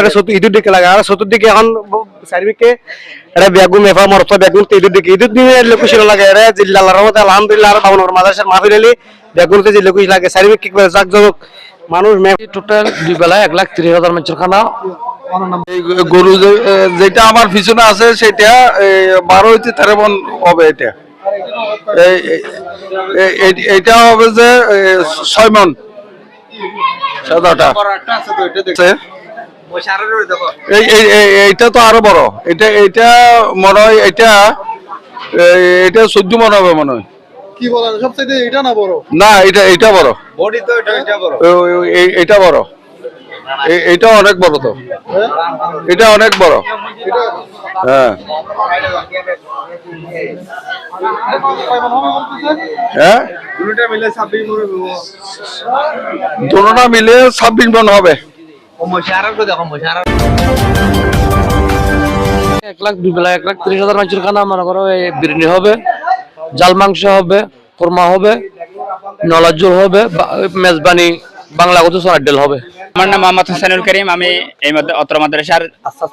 এটা ইদুর দিকে লাগে। আর চতুর্দিকে এখন চারিদিকে এটা বেগুন মেফা মরফা বেগুন তো ইদুর দিকে ইদুর দিনে লোক খুশি লাগে। এটা জিল্লার রহমতে আলহামদুলিল্লাহ আর বাবুনগর মাদ্রাসার মাহফিল এলি বেগুন তো জিল্লা খুশি লাগে। চারিদিকে জাক জমক মানুষ টোটাল দুই বেলায় এক লাখ তিরিশ হাজার মানুষের খানা। এই গরু যে- যেটা আমার পিছনে আছে সেটা বারো হইতে তেরো মন হবে এটা এইটা হবে যে ছয় মন। সাদাটা এইটা তো আরও বড়। এটা এইটা মনে হয় এটা এটা চোদ্দ মন হবে মনে হয়। কি বলেন সবচেয়ে এটা না বড়? না এটা এটা বড়। বডি তো এটা এটা বড়। ও- ও- এইটা বড়। এই- এইটা অনেক বড় তো। এটা অনেক বড়। হ্যাঁ। হ্যাঁ? দুটো মিলে 26 মনে হইবো মিলে ছাব্বিশ মন হবে। এক লাখ দুই বেলায় এক লাখ তিরিশ হাজার মানুষের খানা মনে করো বিরিয়ানি হবে জাল মাংস হবে কোরমা হবে নলার জোর হবে মেজবানি বাংলা কত সোনার ডেল হবে। আমার নাম মোহাম্মদ হোসেনুল করিম আমি এই মধ্যে অত্র মাদ্রাসার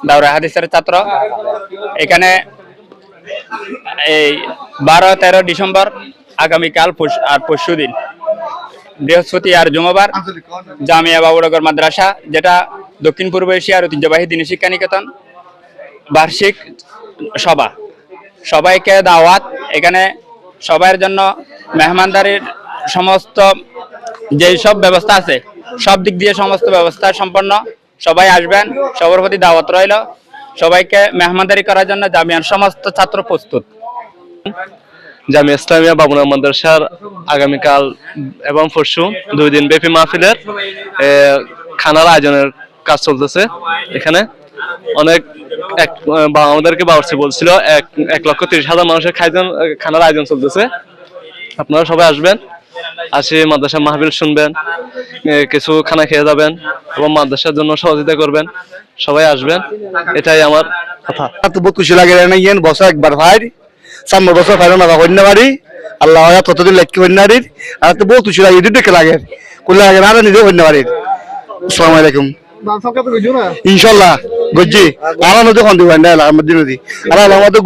দাওরা হাদিসের ছাত্র। এখানে এই বারো তেরো ডিসেম্বর আগামীকাল আর পরশু দিন বৃহস্পতি আর জুমাবার জামিয়া বাবুনগর মাদ্রাসা যেটা দক্ষিণ পূর্ব এশিয়ার ঐতিহ্যবাহী দিনী শিক্ষা নিকেতন বার্ষিক সভা। সবাইকে দাওয়াত। এখানে সবার জন্য মেহমানদারির সমস্ত যেই সব ব্যবস্থা আছে সব দিক দিয়ে সমস্ত ব্যবস্থা সম্পন্ন। সবাই আসবেন সবার প্রতি দাওয়াত রইল। সবাইকে মেহমানদারি করার জন্য জামিয়ার সমস্ত ছাত্র প্রস্তুত। জামিয়া ইসলামিয়া বাবুনা মাদ্রাসার আগামীকাল এবং পরশু দুই দিন ব্যাপী মাহফিলের খানার আয়োজনের কাজ চলতেছে এখানে। অনেক এক আমাদেরকে বাবরচি বলছিল, এক এক লক্ষ তিরিশ হাজার মানুষের খাইজন, খানার আয়োজন চলতেছে। আপনারা সবাই আসবেন, আসে মাদ্রাসা মাহফিল শুনবেন কিছু খানা খেয়ে যাবেন এবং মাদ্রাসার জন্য সহযোগিতা করবেন। সবাই আসবেন, এটাই আমার কথা। বহুত খুশি লাগে বছর একবার ভাই। সামনে বছর ফাইল না হইনা বাড়ি আল্লাহ হয় ততদিন হইনা বাড়ির আর তো খুশি লাগে ইদুর দিকে লাগে। কুল্লা লাগে না নিজেও হইনা বাড়ির আসসালামু আলাইকুম। দান ইনশাল্লাহ গজ্জি। আর নদী দিব না আমাদের নদী। আর আমাদের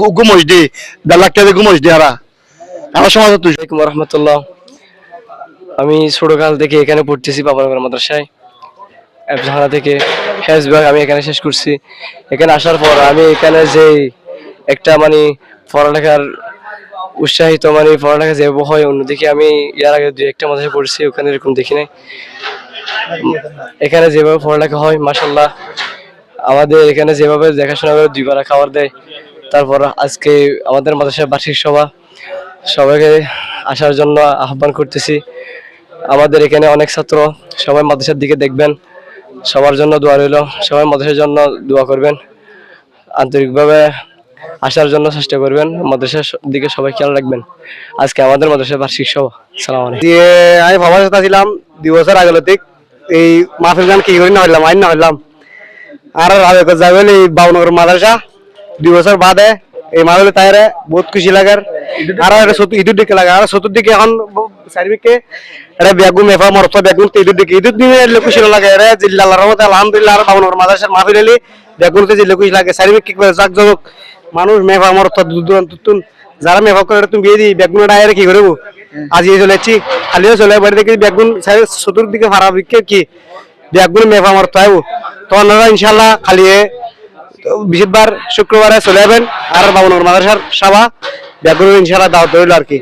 দি দি আর আমার সমাজ তুই। রহমতুল্লাহ আমি ছোটকাল থেকে এখানে পড়তেছি বাবানগর মাদ্রাসায়। জাহানা থেকে হেজ আমি এখানে শেষ করছি। এখানে আসার পর আমি এখানে যে একটা মানে পড়ালেখার উৎসাহিত মানে পড়ালেখা যেভাবে হয়, অন্যদিকে আমি ইয়ার আগে দুই একটা মাদ্রাসায় পড়ছি, ওখানে এরকম দেখি নাই। এখানে যেভাবে পড়ালেখা হয় মাসাল্লাহ আমাদের এখানে যেভাবে দেখাশোনা করে দুই বেলা খাবার দেয়, তারপর আজকে আমাদের মাদ্রাসার বার্ষিক সভা, সবাইকে আসার জন্য আহ্বান করতেছি। আমাদের এখানে অনেক ছাত্র, সবাই মাদ্রাসার দিকে দেখবেন, সবার জন্য দোয়া রইল, সবাই মাদ্রাসার জন্য দোয়া করবেন। আন্তরিকভাবে আসার জন্য চেষ্টা করবেন। মাদ্রাসার দিকে সবাই খেয়াল রাখবেন। আজকে আমাদের মাদ্রাসার বার্ষিক সভা। সালাম দিয়ে আমি ভাবার সাথে ছিলাম দুই বছর আগে লতিক এই মাহফিল গান কি করি না হইলাম, আইন না হইলাম। আর ভাবে যাবে এই বাবনগর মাদ্রাসা দুই বছর বাদে এই মাহফিল তাইরে বহুত খুশি লাগার। আর ইদুর দিকে লাগে আর চতুর্দিকে এখন চারিদিকে এটা বেগুন মেফা মরফা বেগুন ইদুর দিকে ইদুর দিনে খুশি লাগে এটা জিল্লা রহমতে আলহামদুলিল্লাহ, আর বাবনগর মাদ্রাসার মাহফিল এলি বেগুন তো জিল্লা খুশি লাগে। চারিদিকে জাক জমক মানুষ মেফা মরফা দূর দূরান্ত যারা মেফা করে তুমি বিয়ে দিই বেগুন ডায়ের কি করব? আজি যাচ্ছি খালিও চলে বাড়ি দেখি বেগুন চতুর্দিকে ভাড়া বিক্রে কি বেগুন মেফা মরফা আইব। তো আপনারা ইনশাল্লাহ খালিয়ে বৃহস্পতিবার শুক্রবারে চলে যাবেন আর বাবুনগর মাদ্রাসার সভা বেগুন ইনশাল্লাহ দাওয়াত রইল আর কি।